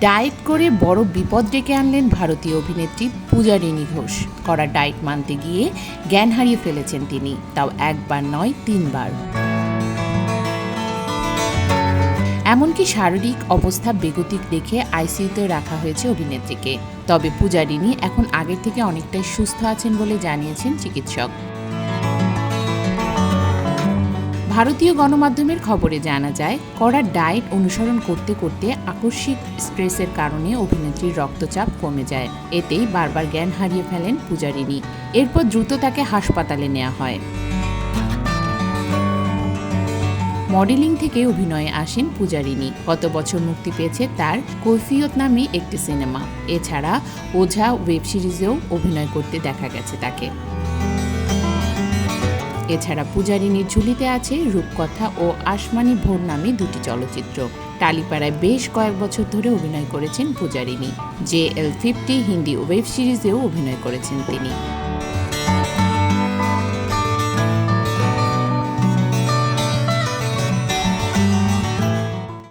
Diet করে বড় বিপদ ডেকে আনলেন ভারতীয় অভিনেত্রী পূজারিনী ঘোষ করা ডায়েট মানতে গিয়ে জ্ঞান হারিয়ে ফেলেছেন তিনি, তাও একবার নয়, তিনবার। এমনকি শারীরিক অবস্থা বেগতিক দেখে আইসিইউতে রাখা হয়েছে অভিনেত্রীকে। তবে পূজারিনী এখন আগের থেকে অনেকটাই সুস্থ আছেন বলে জানিয়েছেন চিকিৎসক। ভারতীয় গণমাধ্যমের খবরে জানা যায়, কড়া ডায়েট অনুসরণ করতে করতে আকস্মিক স্ট্রেসের কারণে অভিনেত্রীর রক্তচাপ কমে যায়। এতেই বারবার জ্ঞান হারিয়ে ফেলেন পূজারিনী এরপর দ্রুত তাকে হাসপাতালে নেওয়া হয়। মডেলিং থেকে অভিনয়ে আসেন পূজারিনী গত বছর মুক্তি পেয়েছে তার কৈফিয়ত নামে একটি সিনেমা। এছাড়া ওঝা ওয়েব সিরিজেও অভিনয় করতে দেখা গেছে তাকে। এছাড়া পূজারিনীর ঝুলিতে আছে রূপকথা ও আসমানি ভোর নামে দুটি চলচ্চিত্র। টালিপাড়ায় বেশ কয়েক বছর ধরে অভিনয় করেছেন Pujarini J L fifty Hindi web সিরিজেও অভিনয় করেছেন তিনি।